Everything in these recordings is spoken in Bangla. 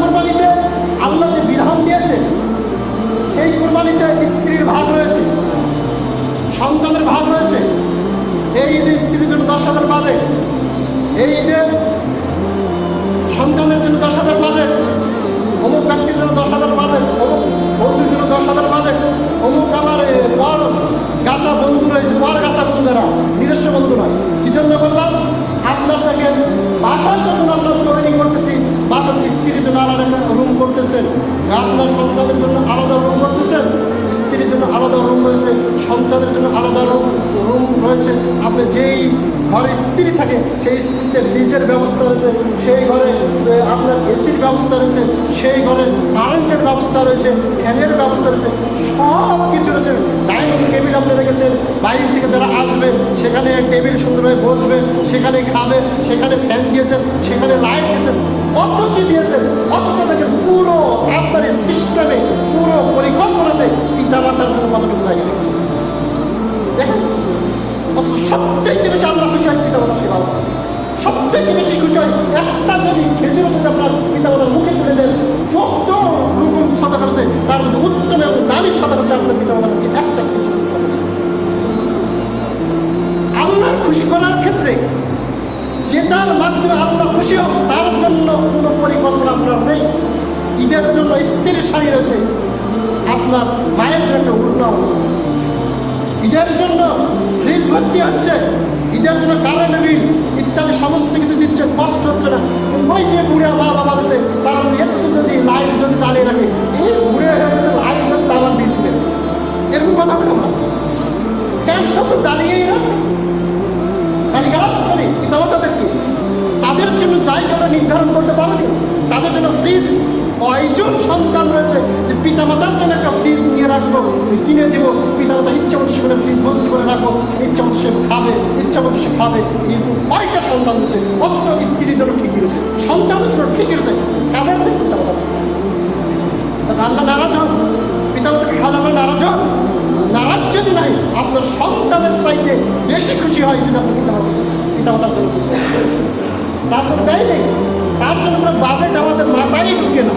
কোরবানিতে আল্লাহ যে বিধান দিয়েছে, সেই কোরবানিতে স্ত্রীর ভাগ রয়েছে, সন্তানের ভাগ রয়েছে। এই ঈদে স্ত্রীর জন্য দশ হাজার বাজে। এই ঈদে সন্তানের জন্য দশ হাজার বাজে। অমুক ব্যক্তির জন্য দশ হাজার করতেছেন আপনার সন্তানের জন্য আলাদা রুম করতেছেন স্ত্রীর জন্য আলাদা রুম রয়েছে, সন্তানের জন্য আলাদা রুম রুম রয়েছে। আপনি যেই ঘরে স্ত্রী থাকে, সেই স্ত্রীতে ফ্রিজের ব্যবস্থা রয়েছে, সেই ঘরে আপনার এসির ব্যবস্থা রয়েছে, সেই ঘরে কারেন্টের ব্যবস্থা রয়েছে ফ্যানের ব্যবস্থা রয়েছে, সব কিছু রয়েছে। ডাইনিং টেবিল আপনি রেখেছেন বাইরে থেকে যারা আসবে, সেখানে টেবিল সুন্দরভাবে বসবে, সেখানে খাবে, সেখানে ফ্যান দিয়েছেন, সেখানে লাইট দিয়েছেন। কি দিয়েছেন? অথচ তাকে পুরো আপনার সিস্টেমে, পুরো পরিকল্পনাতে পিতা মাতার জন্য কতটুকু জায়গা দেখেন, অথচ সবচেয়ে বেশি আল্লাহ খুশি হয় পিতা মাতার সেবা সবচেয়ে বেশি খুশি হয় একটা যদি খেজুর যদি আপনার পিতা মাতার মুখে তুলে দেন যত রকম সাদা করেছে তার মধ্যে উত্তম এবং দামি সাদা করেছে আপনার পিতা মাতাকে একটা খেজুর। আল্লাহর খুশি করার ক্ষেত্রে যেটার মাধ্যমে আল্লাহ খুশি হোক, তার জন্য কোনো পরিকল্পনা আপনার নেই। ঈদের জন্য স্ত্রীর শাড়ি রয়েছে। আপনার মায়ের জন্য উন্নয়ন ঈদের জন্য ফ্রিজ ভর্তি হচ্ছে। ঈদের জন্য কারেন্ট বিল ইত্যাদি সমস্ত কিছু দিচ্ছে, কষ্ট হচ্ছে না। ওই যে বুড়ে বাবা আছে তারা যদি একটু যদি লাইট যদি জ্বালিয়ে রাখে, এই বুড়ে হয়ে নির্ধারণ করতে পারিনি তাদের জন্য ফ্রিজ কয়জন সন্তান রয়েছে? পিতামাতার জন্য একটা ফ্রিজ নিয়ে রাখব কিনে দিব। পিতামাতা ইচ্ছা মতো সেখানে ফ্রিজ ভর্তি করে রাখব। ইচ্ছা মতো সে খাবে, ইচ্ছা মতো সে খাবে। এরকম কয়টা সন্তান রয়েছে অথচ স্ত্রীর জন্য ঠিকই রয়েছে। সন্তানের জন্য ঠিকই রয়েছে। কাদের পিতামাতা আল্লাহ নারাজ হন। পিতামাতাকে খাওয়া নারাজ হন। নারাজ যদি নাই, আপনার সন্তানের চাইতে বেশি খুশি হয় যদি আপনি পিতামাতা পিতামাতার জন্য। তার জন্য ব্যয় নেই তার জন্য কোনো বাজেট আমাদের মাথায় ঢুকে না।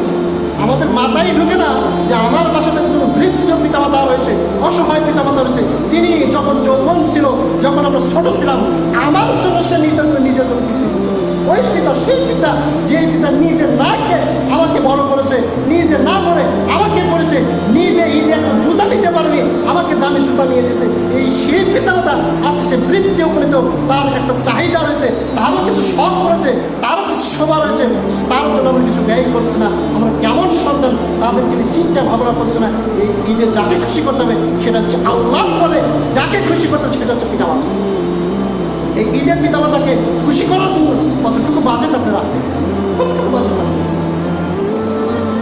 আমাদের মাথায় ঢুকে না যে আমার বাসাতে কোনো বৃদ্ধ পিতামাতা রয়েছে, অসহায় পিতামাতা রয়েছে, তিনি যখন যৌবন ছিল, যখন আমরা ছোট ছিলাম, আমার জন্য সে নিত নিজের জন্য কিছু ওই পিতা, সেই পিতা, যে পিতা নিজে না খেয়ে আমাকে বড় করেছে, নিজে না মরে আমাকে করেছে ঈদে একটা জুতা নিতে পারেনি, আমাকে দামি জুতা নিয়ে দিয়েছে এই সেই পিতামাতা আজকে সে বৃত্তি উপনীত, তার একটা চাহিদা রয়েছে, তারও কিছু শখ রয়েছে, তারও কিছু শোভা রয়েছে, তার জন্য আমরা কিছু ব্যয় করছি না। আমরা কেমন সন্তান, তাদেরকে চিন্তা ভাবনা করছি না। এই ঈদে যাকে খুশি করতে হবে, সেটা হচ্ছে আল্লাহ বলে যাকে খুশি করতে হবে, সেটা হচ্ছে পিতামাতা। এই ঈদের পিতামাতাকে খুশি করার জন্য কতটুকু বাজেট আপনি রাখবেন? কতটুকু বাজেট রাখবেন?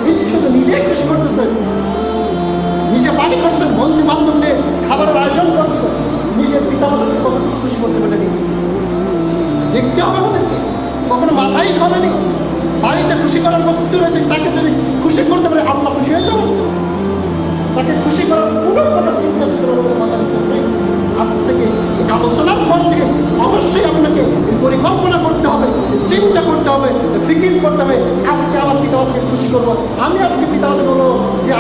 ইচ্ছে তো নিজেই খুশি করতেছেন পার্টি করছেন বন্ধু বান্ধব নিয়ে খাবারের আয়োজন করছেন নিজের পিতামাতাকে কতটুকু খুশি করতে পারেন দেখতে হবে আমাদেরকে কখনো মাথায় ধরেনি বাড়িতে খুশি করার প্রস্তুতি রয়েছে, তাকে যদি খুশি করতে পারে আল্লাহ খুশি হয়ে যাবে। তাকে খুশি করার কোনো কোনো চিন্তা চেতনা আমাদের মাথার নেই আজ থেকে আলোচনার পর থেকে অবশ্যই আপনাকে পরিকল্পনা করতে হবে, চিন্তা করতে হবে, ফিকির করতে হবে, আজকে আমার পিতামাতাকে খুশি করব। আমি আজকে পিতামাতা বলব যে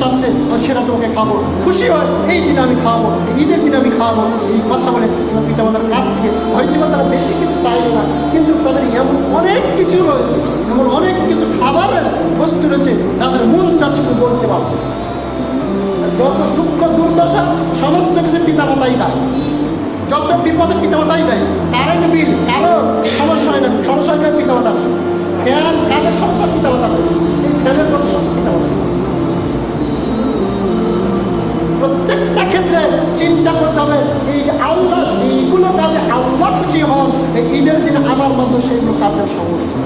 চাচ্ছে সেটা তোমাকে খাব। খুশি হয়, এই দিন আমি খাওয়াবো ঈদের দিনে আমি খাওয়াবো এই কথা বলে তোমার পিতামাতার কাছ থেকে। হয়তো বা তারা বেশি কিছু চাইবে না, কিন্তু তাদের এমন অনেক কিছু রয়েছে, এমন অনেক কিছু খাবারের বস্তু রয়েছে, তাদের মন চাচ্ছে কেউ বলতে পারছে যত দুঃখ, দুর্দশা, সমস্ত কিছু পিতামাতাই দেয়। যত বিপদে পিতামাতাই দেয়, কারেন্ট বিল কারও সমস্যা হয় না, সমস্যা হয় পিতামাতা ফ্যান, কাজের সমস্যা পিতামাতা হবে এই আল্লাহ যেগুলো কাজে আল্লাহ খুশি হন, এই ঈদের দিন আমার মতো সেগুলো কাজের সমর্থন